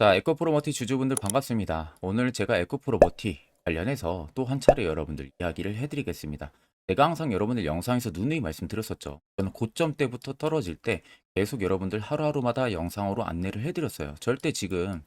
자, 에코프로머티 주주분들 반갑습니다. 오늘 제가 에코프로머티 관련해서 또 한 차례 여러분들 이야기를 해드리겠습니다. 제가 항상 여러분들 영상에서 누누이 말씀드렸었죠. 저는 고점 때부터 떨어질 때 계속 여러분들 하루하루마다 영상으로 안내를 해드렸어요. 절대 지금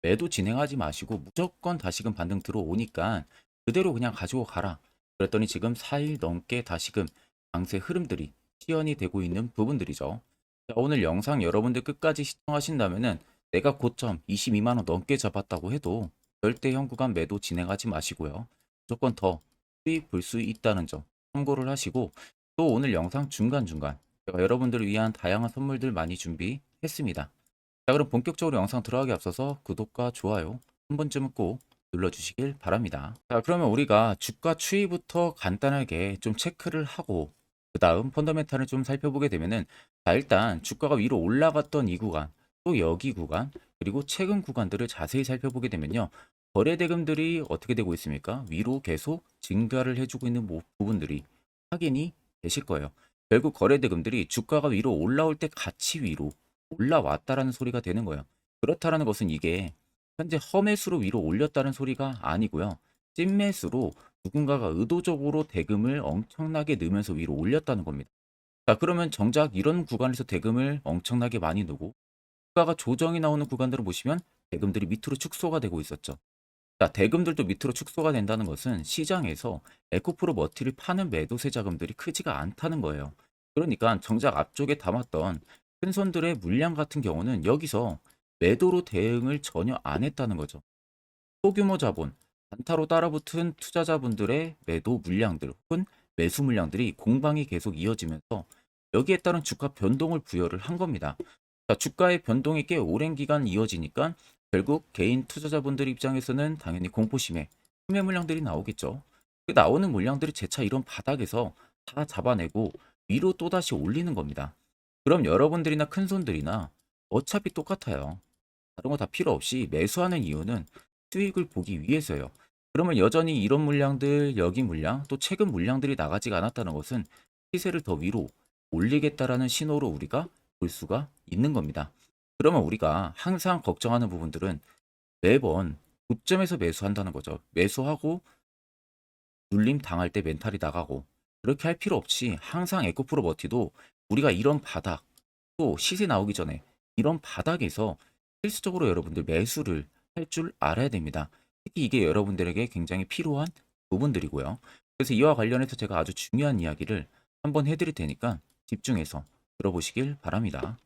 매도 진행하지 마시고 무조건 다시금 반등 들어오니까 그대로 그냥 가지고 가라. 그랬더니 지금 4일 넘게 다시금 강세 흐름들이 시연이 되고 있는 부분들이죠. 자, 오늘 영상 여러분들 끝까지 시청하신다면은 내가 고점 22만 원 넘게 잡았다고 해도 절대 현 구간 매도 진행하지 마시고요. 무조건 더 수익 볼 수 있다는 점 참고를 하시고 또 오늘 영상 중간중간 제가 여러분들을 위한 다양한 선물들 많이 준비했습니다. 자 그럼 본격적으로 영상 들어가기 앞서서 구독과 좋아요 한 번쯤은 꼭 눌러주시길 바랍니다. 자 그러면 우리가 주가 추이부터 간단하게 좀 체크를 하고 그 다음 펀더멘탈을 좀 살펴보게 되면은 자 일단 주가가 위로 올라갔던 이 구간 또 여기 구간 그리고 최근 구간들을 자세히 살펴보게 되면요. 거래 대금들이 어떻게 되고 있습니까? 위로 계속 증가를 해주고 있는 모- 부분들이 확인이 되실 거예요. 결국 거래 대금들이 주가가 위로 올라올 때 같이 위로 올라왔다라는 소리가 되는 거예요. 그렇다라는 것은 이게 현재 험매수로 위로 올렸다는 소리가 아니고요. 찐매수로 누군가가 의도적으로 대금을 엄청나게 넣으면서 위로 올렸다는 겁니다. 자, 그러면 정작 이런 구간에서 대금을 엄청나게 많이 넣고 주가가 조정이 나오는 구간들을 보시면 대금들이 밑으로 축소가 되고 있었죠. 자, 대금들도 밑으로 축소가 된다는 것은 시장에서 에코프로 머티를 파는 매도세 자금들이 크지가 않다는 거예요. 그러니까 정작 앞쪽에 담았던 큰 손들의 물량 같은 경우는 여기서 매도로 대응을 전혀 안 했다는 거죠. 소규모 자본, 단타로 따라붙은 투자자분들의 매도 물량들 혹은 매수 물량들이 공방이 계속 이어지면서 여기에 따른 주가 변동을 부여를 한 겁니다. 자, 주가의 변동이 꽤 오랜 기간 이어지니까 결국 개인 투자자분들 입장에서는 당연히 공포심에 판매 물량들이 나오겠죠. 그 나오는 물량들이 재차 이런 바닥에서 다 잡아내고 위로 또다시 올리는 겁니다. 그럼 여러분들이나 큰 손들이나 어차피 똑같아요. 다른 거 다 필요 없이 매수하는 이유는 수익을 보기 위해서요. 그러면 여전히 이런 물량들, 여기 물량, 또 최근 물량들이 나가지가 않았다는 것은 시세를 더 위로 올리겠다라는 신호로 우리가 볼 수가 있는 겁니다. 그러면 우리가 항상 걱정하는 부분들은 매번 고점에서 매수한다는 거죠. 매수하고 눌림 당할 때 멘탈이 나가고 그렇게 할 필요 없이 항상 에코프로 버티도 우리가 이런 바닥 또 시세 나오기 전에 이런 바닥에서 필수적으로 여러분들 매수를 할 줄 알아야 됩니다. 특히 이게 여러분들에게 굉장히 필요한 부분들이고요. 그래서 이와 관련해서 제가 아주 중요한 이야기를 한번 해드릴 테니까 집중해서 들어보시길 바랍니다.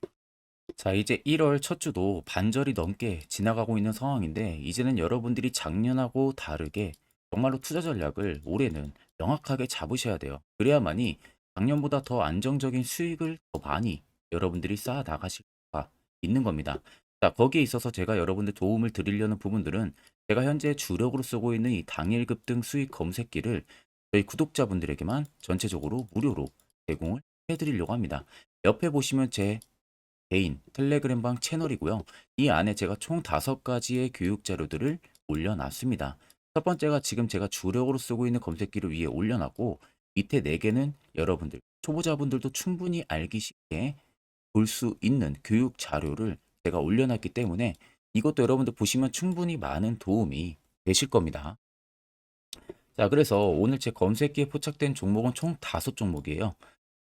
자, 이제 1월 첫 주도 반절이 넘게 지나가고 있는 상황인데, 이제는 여러분들이 작년하고 다르게 정말로 투자 전략을 올해는 명확하게 잡으셔야 돼요. 그래야만이 작년보다 더 안정적인 수익을 더 많이 여러분들이 쌓아 나가실 수가 있는 겁니다. 자, 거기에 있어서 제가 여러분들 도움을 드리려는 부분들은 제가 현재 주력으로 쓰고 있는 이 당일 급 등 수익 검색기를 저희 구독자분들에게만 전체적으로 무료로 제공을 해드리려고 합니다. 옆에 보시면 제 개인 텔레그램방 채널이고요. 이 안에 제가 총 다섯 가지의 교육 자료들을 올려놨습니다. 첫 번째가 지금 제가 주력으로 쓰고 있는 검색기를 위에 올려놨고 밑에 네 개는 여러분들 초보자분들도 충분히 알기 쉽게 볼 수 있는 교육 자료를 제가 올려놨기 때문에 이것도 여러분들 보시면 충분히 많은 도움이 되실 겁니다. 자, 그래서 오늘 제 검색기에 포착된 종목은 총 다섯 종목이에요.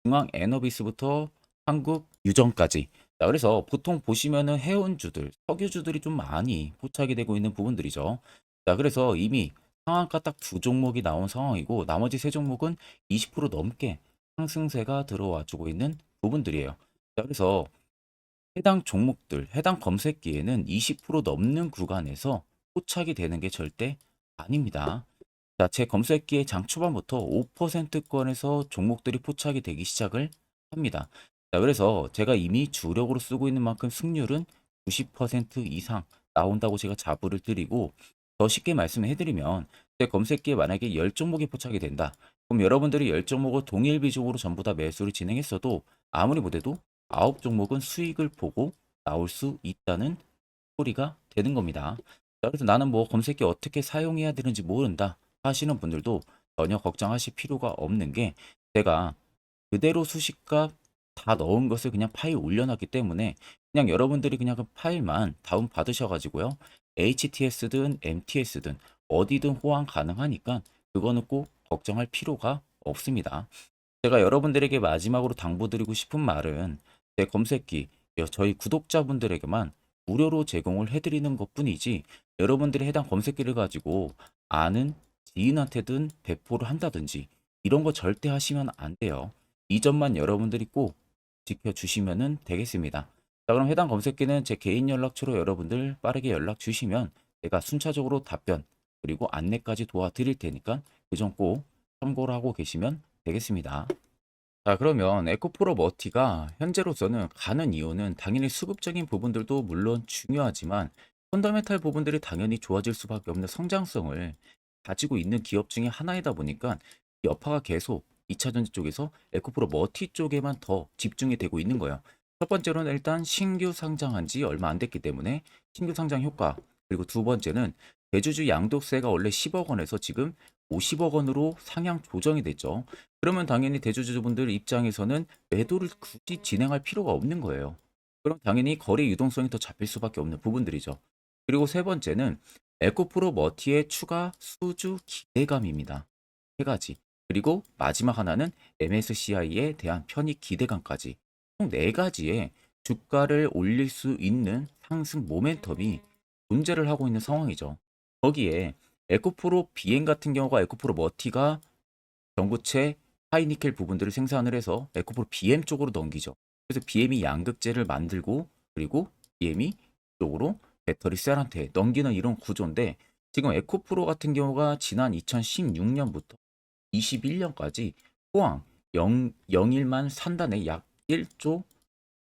중앙 에너비스부터 한국 유정까지. 자, 그래서 보통 보시면은 해운주들, 석유주들이 좀 많이 포착이 되고 있는 부분들이죠. 자, 그래서 이미 상한가 딱 두 종목이 나온 상황이고, 나머지 세 종목은 20% 넘게 상승세가 들어와 주고 있는 부분들이에요. 자, 그래서 해당 종목들, 해당 검색기에는 20% 넘는 구간에서 포착이 되는 게 절대 아닙니다. 자, 제 검색기에 장 초반부터 5%권에서 종목들이 포착이 되기 시작을 합니다. 자, 그래서 제가 이미 주력으로 쓰고 있는 만큼 승률은 90% 이상 나온다고 제가 자부를 드리고 더 쉽게 말씀을 해드리면 제 검색기에 만약에 10종목이 포착이 된다. 그럼 여러분들이 10종목을 동일 비중으로 전부 다 매수를 진행했어도 아무리 못해도 9종목은 수익을 보고 나올 수 있다는 소리가 되는 겁니다. 자, 그래서 나는 뭐 검색기 어떻게 사용해야 되는지 모른다 하시는 분들도 전혀 걱정하실 필요가 없는 게 제가 그대로 수식값 다 넣은 것을 그냥 파일 올려놨기 때문에 그냥 여러분들이 그냥 그 파일만 다운 받으셔가지고요. HTS든 MTS든 어디든 호환 가능하니까 그거는 꼭 걱정할 필요가 없습니다. 제가 여러분들에게 마지막으로 당부드리고 싶은 말은 제 검색기 여- 저희 구독자분들에게만 무료로 제공을 해드리는 것 뿐이지 여러분들이 해당 검색기를 가지고 아는 지인한테든 배포를 한다든지 이런 거 절대 하시면 안 돼요. 이 점만 여러분들이 꼭 지켜주시면 되겠습니다. 자, 그럼 해당 검색기는 제 개인 연락처로 여러분들 빠르게 연락 주시면 제가 순차적으로 답변 그리고 안내까지 도와드릴 테니까 그 점 꼭 참고를 하고 계시면 되겠습니다. 자, 그러면 에코프로 머티가 현재로서는 가는 이유는 당연히 수급적인 부분들도 물론 중요하지만 펀더멘탈 부분들이 당연히 좋아질 수밖에 없는 성장성을 가지고 있는 기업 중에 하나이다 보니까 이 여파가 계속 2차전지 쪽에서 에코프로 머티 쪽에만 더 집중이 되고 있는 거예요. 첫 번째로는 일단 신규 상장한 지 얼마 안 됐기 때문에 신규 상장 효과 그리고 두 번째는 대주주 양도세가 원래 10억 원에서 지금 50억 원으로 상향 조정이 됐죠. 그러면 당연히 대주주분들 입장에서는 매도를 굳이 진행할 필요가 없는 거예요. 그럼 당연히 거래 유동성이 더 잡힐 수밖에 없는 부분들이죠. 그리고 세 번째는 에코프로 머티의 추가 수주 기대감입니다. 세 가지. 그리고 마지막 하나는 MSCI에 대한 편익 기대감까지 총네 가지의 주가를 올릴 수 있는 상승 모멘텀이 존재를 하고 있는 상황이죠. 거기에 에코프로 비행 같은 경우가 에코프로 머티가 전구체 하이니켈 부분들을 생산을 해서 에코프로 BM 쪽으로 넘기죠. 그래서 BM이 양극재를 만들고 그리고 BM이 쪽으로 배터리 셀한테 넘기는 이런 구조인데 지금 에코프로 같은 경우가 지난 2016년부터 21년까지 포항 0, 01만 산단에 약 1조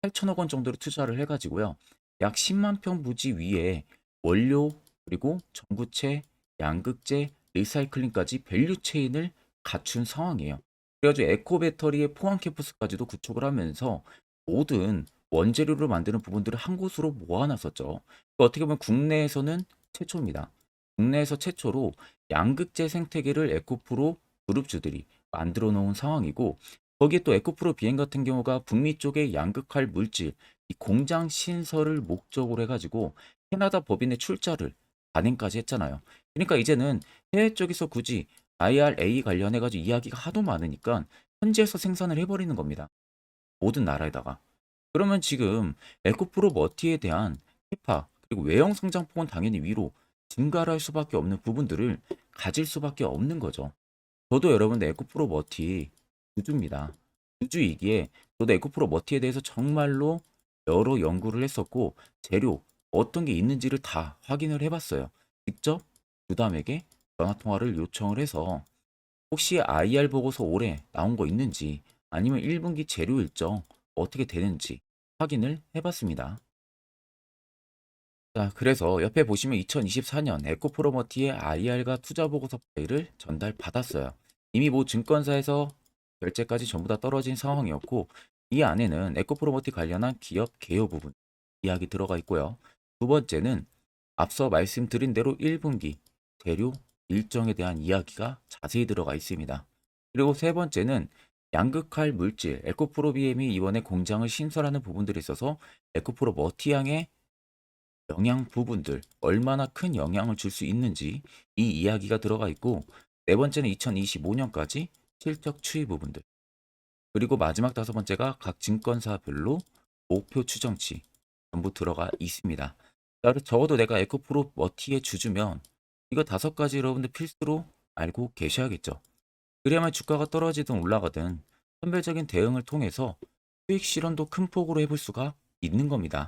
8천억 원 정도로 투자를 해가지고요. 약 10만 평 부지 위에 원료 그리고 전구체, 양극재, 리사이클링까지 밸류 체인을 갖춘 상황이에요. 그래가지고 에코 배터리의 포항 캠퍼스까지도 구축을 하면서 모든 원재료를 만드는 부분들을 한 곳으로 모아놨었죠. 그러니까 어떻게 보면 국내에서는 최초입니다. 국내에서 최초로 양극재 생태계를 에코프로 그룹주들이 만들어 놓은 상황이고 거기에 또 에코프로 비행 같은 경우가 북미 쪽에 양극할 물질 이 공장 신설을 목적으로 해가지고 캐나다 법인의 출자를 단행까지 했잖아요. 그러니까 이제는 해외 쪽에서 굳이 IRA 관련해가지고 이야기가 하도 많으니까 현지에서 생산을 해버리는 겁니다. 모든 나라에다가. 그러면 지금 에코프로 머티에 대한 캐파 그리고 외형 성장폭은 당연히 위로 증가를 할 수밖에 없는 부분들을 가질 수밖에 없는 거죠. 저도 여러분들 에코프로 머티 주주입니다. 주주이기에 저도 에코프로 머티에 대해서 정말로 여러 연구를 했었고 재료 어떤 게 있는지를 다 확인을 해봤어요. 직접 주담에게 전화 통화를 요청을 해서 혹시 IR 보고서 올해 나온 거 있는지 아니면 1분기 재료 일정 어떻게 되는지 확인을 해봤습니다. 자, 그래서 옆에 보시면 2024년 에코프로머티의 IR과 투자 보고서 파일을 전달 받았어요. 이미 뭐 증권사에서 결제까지 전부 다 떨어진 상황이었고 이 안에는 에코프로머티 관련한 기업 개요 부분 이야기 들어가 있고요. 두 번째는 앞서 말씀드린 대로 1분기 재료 일정에 대한 이야기가 자세히 들어가 있습니다. 그리고 세 번째는 양극할 물질 에코프로비엠이 이번에 공장을 신설하는 부분들이 있어서 에코프로 머티양의 영양 부분들 얼마나 큰 영향을 줄 수 있는지 이 이야기가 들어가 있고 네 번째는 2025년까지 실적 추이 부분들 그리고 마지막 다섯 번째가 각 증권사별로 목표 추정치 전부 들어가 있습니다. 자, 적어도 내가 에코프로 머티의 주주면 이거 다섯 가지 여러분들 필수로 알고 계셔야겠죠. 그래야만 주가가 떨어지든 올라가든 선별적인 대응을 통해서 수익 실현도 큰 폭으로 해볼 수가 있는 겁니다.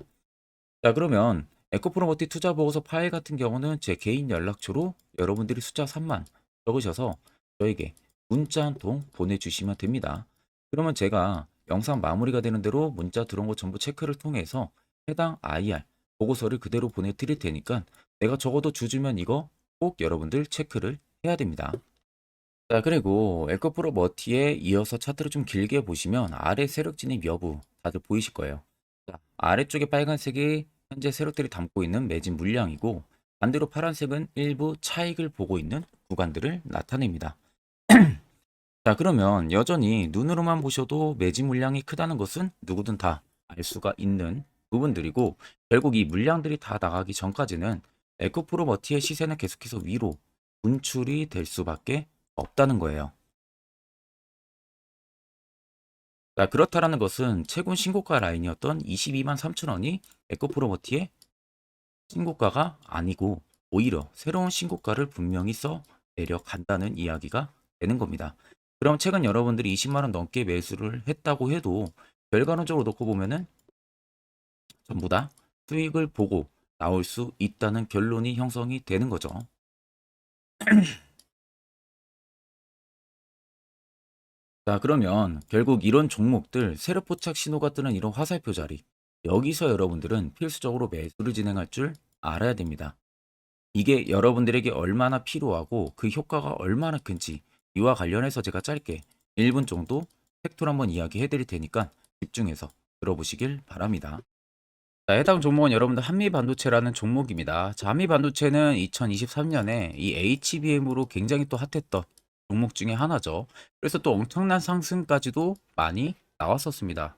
자, 그러면 에코프로머티 투자 보고서 파일 같은 경우는 제 개인 연락처로 여러분들이 숫자 3만 적으셔서 저에게 문자 한 통 보내주시면 됩니다. 그러면 제가 영상 마무리가 되는 대로 문자 들어온 거 전부 체크를 통해서 해당 IR 보고서를 그대로 보내드릴 테니까 내가 적어도 주주면 이거 꼭 여러분들 체크를 해야 됩니다. 자, 그리고 에코프로 머티에 이어서 차트를 좀 길게 보시면 아래 세력 진입 여부 다들 보이실 거예요. 자, 아래쪽에 빨간색이 현재 세력들이 담고 있는 매진 물량이고 반대로 파란색은 일부 차익을 보고 있는 구간들을 나타냅니다. 자, 그러면 여전히 눈으로만 보셔도 매집 물량이 크다는 것은 누구든 다 알 수가 있는 부분들이고 결국 이 물량들이 다 나가기 전까지는 에코프로 머티의 시세는 계속해서 위로 분출이 될 수밖에 없다는 거예요. 자, 그렇다라는 것은 최근 신고가 라인이었던 22만 3천 원이 에코프로 머티의 신고가가 아니고 오히려 새로운 신고가를 분명히 써 내려간다는 이야기가 되는 겁니다. 그럼 최근 여러분들이 20만 원 넘게 매수를 했다고 해도 결과론적으로 놓고 보면은 전부 다 수익을 보고 나올 수 있다는 결론이 형성이 되는 거죠. 자, 그러면 결국 이런 종목들 세력 포착 신호가 뜨는 이런 화살표 자리 여기서 여러분들은 필수적으로 매수를 진행할 줄 알아야 됩니다. 이게 여러분들에게 얼마나 필요하고 그 효과가 얼마나 큰지 이와 관련해서 제가 짧게 1분 정도 팩토를 한번 이야기해 드릴 테니까 집중해서 들어보시길 바랍니다. 자, 해당 종목은 여러분들 한미반도체라는 종목입니다. 자, 한미반도체는 2023년에 이 HBM으로 굉장히 또 핫했던 종목 중에 하나죠. 그래서 또 엄청난 상승까지도 많이 나왔었습니다.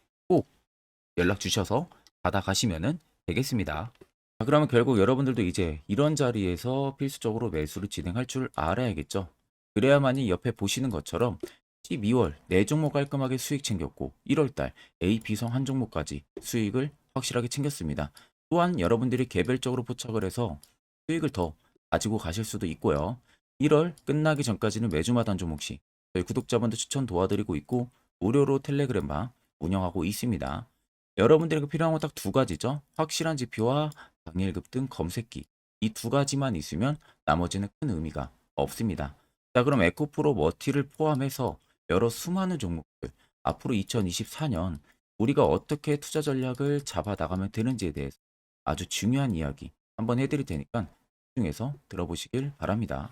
꼭 연락 주셔서 받아가시면 되겠습니다. 자, 그러면 결국 여러분들도 이제 이런 자리에서 필수적으로 매수를 진행할 줄 알아야겠죠. 그래야만이 옆에 보시는 것처럼 12월 네 종목 깔끔하게 수익 챙겼고 1월달 A, B성 한 종목까지 수익을 확실하게 챙겼습니다. 또한 여러분들이 개별적으로 포착을 해서 수익을 더 가지고 가실 수도 있고요. 1월 끝나기 전까지는 매주마다 한 종목씩 저희 구독자분들 추천 도와드리고 있고 무료로 텔레그램방 운영하고 있습니다. 여러분들에게 필요한 건 딱 두 가지죠. 확실한 지표와 당일급 등 검색기. 이 두 가지만 있으면 나머지는 큰 의미가 없습니다. 자, 그럼 에코프로 머티를 포함해서 여러 수많은 종목들 앞으로 2024년 우리가 어떻게 투자 전략을 잡아 나가면 되는지에 대해서 아주 중요한 이야기 한번 해드릴 테니까 집중해서 들어보시길 바랍니다.